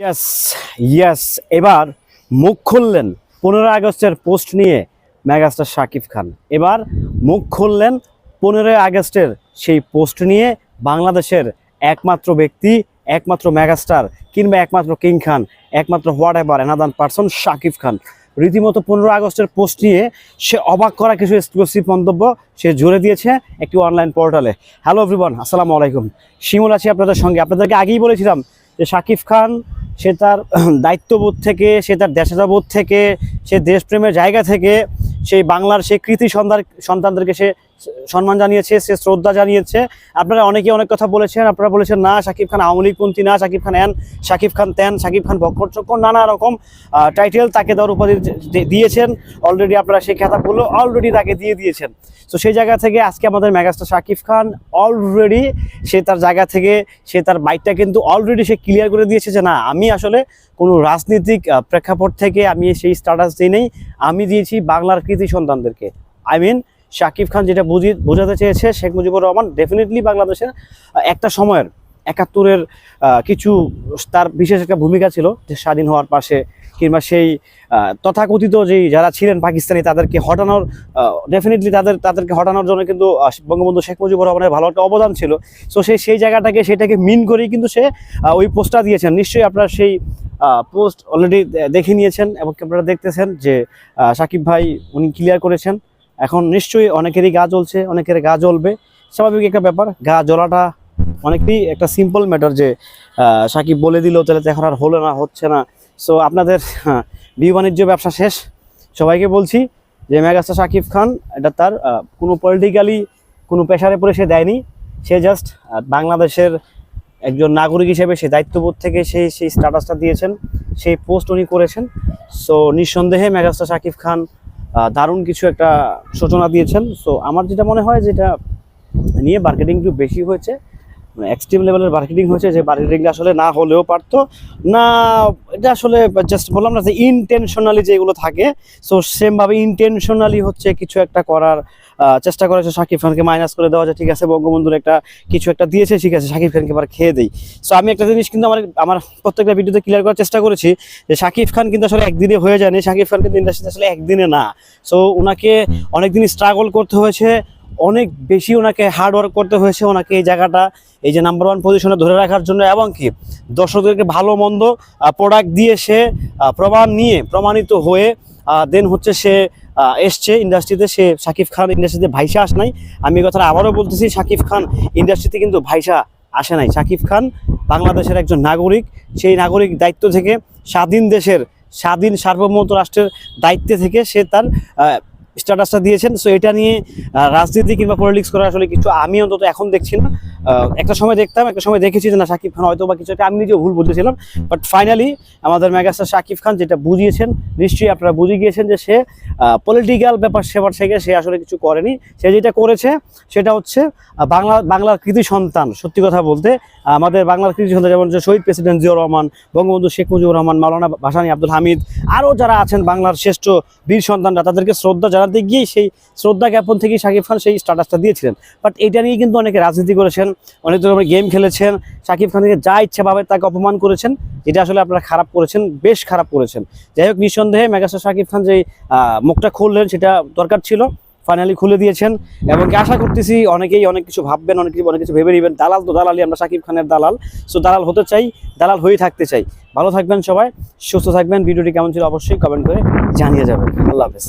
Yes yes এবার মুখ খুললেন পনেরো আগস্টের পোস্ট নিয়ে ম্যাগাস্টার শাকিব খান। এবার মুখ খুললেন পনেরোই আগস্টের সেই পোস্ট নিয়ে বাংলাদেশের একমাত্র ব্যক্তি, একমাত্র মেগাস্টার কিংবা একমাত্র কিং খান, একমাত্র whatever another person Shakib Khan. রীতিমতো পনেরো আগস্টের পোস্ট নিয়ে সে অবাক করা কিছু এক্সক্লুসিভ মন্তব্য সে জুড়ে দিয়েছে একটি অনলাইন পোর্টালে হ্যালো এভরিওয়ান আসসালামু আলাইকুম। শিমুল আছি আপনাদের সঙ্গে। আপনাদেরকে আগেই বলেছিলাম যে শাকিব খান, সে তার দায়িত্ববোধ থেকে, সে তার দেশাদাবোধ থেকে, সে দেশপ্রেমের জায়গা থেকে, সেই বাংলার সেই কৃতি সন্তান সন্তানদেরকে সে সম্মান জানিয়েছে, সে শ্রদ্ধা জানিয়েছে। আপনারা অনেকে অনেক কথা বলেছেন। আপনারা বলেছেন, না শাকিব খান আওয়ামী লীগপন্থী না শাকিব খান এন শাকিব খান তেন শাকিব খান বক্কর চক্কর, নানা রকম টাইটেল তাকে দেওয়ার উপাধি দিয়েছেন। অলরেডি আপনারা সেই খেতাবগুলো অলরেডি তাকে দিয়ে দিয়েছেন। তো সেই জায়গা থেকে আজকে আমাদের মেগাস্টার শাকিব খান অলরেডি সে তার জায়গা থেকে, সে তার বাইকটা কিন্তু অলরেডি সে ক্লিয়ার করে দিয়েছে যে, না, আমি আসলে কোনো রাজনৈতিক প্রেক্ষাপট থেকে আমি সেই স্ট্যাটাস দিই নেই। আমি দিয়েছি বাংলার কৃতি সন্তানদেরকে। আই মিন শাকিব খান যেটা বুঝি বোঝাতে চেয়েছে শেখ মুজিবুর রহমান ডেফিনেটলি বাংলাদেশের একটা সময়ের, একাত্তরের কিছু তার বিশেষ একটা ভূমিকা ছিল যে স্বাধীন হওয়ার পাশে কিংবা সেই তথাকথিত যেই যারা ছিলেন পাকিস্তানি তাদেরকে হটানোর ডেফিনেটলি তাদের তাদেরকে হটানোর জন্য কিন্তু বঙ্গবন্ধু শেখ মুজিবুর রহমানের ভালো একটা অবদান ছিল। সো সেই সেই জায়গাটাকে, সেটাকে মিন করেই কিন্তু সে ওই পোস্টটা দিয়েছেন। নিশ্চয়ই আপনার সেই পোস্ট অলরেডি দেখে নিয়েছেন এবং আপনারা দেখতেছেন যে সাকিব ভাই উনি ক্লিয়ার করেছেন। এখন নিশ্চয়ই অনেকেরই গা জ্বলছে, অনেকের গা জ্বলবে। স্বাভাবিক একটা ব্যাপার, গা জ্বলাটা অনেকটাই একটা সিম্পল ম্যাটার যে সাকিব বলে দিল, তাহলে তো এখন আর হলো না, হচ্ছে না। সো আপনাদের বিয়ে বাণিজ্য ব্যবসা শেষ। সবাইকে বলছি যে, মেগাস্টার সাকিব খান, এটা তার কোনো পলিটিক্যালি কোনো পেশারে পড়ে সে দেয়নি। সে জাস্ট বাংলাদেশের একজন নাগরিক হিসেবে সে দায়িত্ববোধ থেকে সেই সেই স্ট্যাটাসটা দিয়েছেন, সেই পোস্ট উনি করেছেন। সো নিঃসন্দেহে মেগাস্টার সাকিব খান দারুণ কিছু একটা সূচনা দিয়েছেন। সো আমার যেটা মনে হয়, যেটা নিয়ে মার্কেটিং একটু বেশি হয়েছে এক্সট্রিম লেভেলের মার্কেটিং হয়েছে যে মার্কেটিংটা আসলে না হলেও পারতো। না, এটা আসলে জাস্ট বললাম না যে ইনটেনশনালি যেগুলো থাকে সো সেমভাবে ইনটেনশনালি হচ্ছে কিছু একটা করার চেষ্টা করেছে শাকিব খানকে মাইনাস করে দেওয়া যায় ঠিক আছে বঙ্গবন্ধুর একটা কিছু একটা দিয়েছে, ঠিক আছে শাকিব খানকে এবার খেয়ে দেই। সো আমি একটা জিনিস কিন্তু আমার আমার প্রত্যেকটা ভিডিওতে ক্লিয়ার করার চেষ্টা করেছি যে শাকিব খান কিন্তু আসলে একদিনে হয়ে যায়নি শাকিব খান কিন্তু ইন্ডাস্ট্রিতে আসলে একদিনে না। সো ওনাকে অনেকদিন স্ট্রাগল করতে হয়েছে অনেক বেশি ওনাকে হার্ড ওয়ার্ক করতে হয়েছে ওনাকে এই জায়গাটা, এই যে নাম্বার ওয়ান পজিশনে ধরে রাখার জন্য এবং কি দর্শকদেরকে ভালো মন্দ প্রোডাক্ট দিয়ে সে প্রমাণ নিয়ে প্রমাণিত হয়ে দেন হচ্ছে সে এসছে ইন্ডাস্ট্রিতে সে শাকিব খান ইন্ডাস্ট্রিতে ভাইসা আস নাই। আমি কথাটা আবারও বলতেছি শাকিব খান ইন্ডাস্ট্রিতে কিন্তু ভাইসা আসে নাই। শাকিব খান বাংলাদেশের একজন নাগরিক। সেই নাগরিক দায়িত্ব থেকে স্বাধীন দেশের, স্বাধীন সার্বভৌমত্ব রাষ্ট্রের দায়িত্বে থেকে সে তার স্ট্যাটাসটা দিয়েছেন। সো এটা নিয়ে রাজনীতি কিংবা পলিটিক্স করা আসলে কিছু আমি অন্তত এখন দেখছি না। একটা সময় দেখতাম, একটা সময় দেখেছি যে না শাকিব খান হয়তো বা কিছু একটা, আমি নিজেও ভুল বুঝেছিলাম বাট ফাইনালি আমাদের মেগাস্টার শাকিব খান যেটা বুঝিয়েছেন, নিশ্চয়ই আপনারা বুঝে গিয়েছেন যে সে পলিটিক্যাল ব্যাপার সেবার থেকে সে আসলে কিছু করেনি। সে যেটা করেছে, সেটা হচ্ছে বাংলা, বাংলার কৃতি সন্তান, সত্যি কথা বলতে, আমাদের বাংলার কৃতি সন্তান যেমন শহীদ প্রেসিডেন্ট জিয়াউর রহমান, বঙ্গবন্ধু শেখ মুজিবুর রহমান, মাওলানা ভাসানি আব্দুল হামিদ, আরও যারা আছেন বাংলার শ্রেষ্ঠ বীর সন্তানরা, তাদেরকে শ্রদ্ধা জানাতে গিয়েই সেই শ্রদ্ধা জ্ঞাপন থেকেই শাকিব খান সেই স্ট্যাটাসটা দিয়েছিলেন। বাট এটা নিয়ে কিন্তু অনেকে রাজনীতি করেছেন অনেক ধরনের গেম খেলেছেন শাকিব খানকে যা ইচ্ছা ভাবে তাকে অপমান করেছেন, যেটা আসলে আপনারা খারাপ করেছেন, বেশ খারাপ করেছেন। যাই হোক, নিঃসন্দেহে মেগাস্টার শাকিব খান যে মুখটা খুললেন সেটা দরকার ছিল ফাইনালি খুলে দিয়েছেন। এবং আশা করতেছি অনেকেই অনেক কিছু ভাববেন, অনেক কিছু অনেক কিছু ভেবে নেবেন। দালাল তো দালালি আমরা শাকিব খানের দালাল। সো দালাল হতে চাই, দালাল হয়েই থাকতে চাই। ভালো থাকবেন সবাই, সুস্থ থাকবেন। ভিডিওটি কেমন ছিল অবশ্যই কমেন্ট করে জানিয়ে যাবেন। আল্লাহ হাফেজ।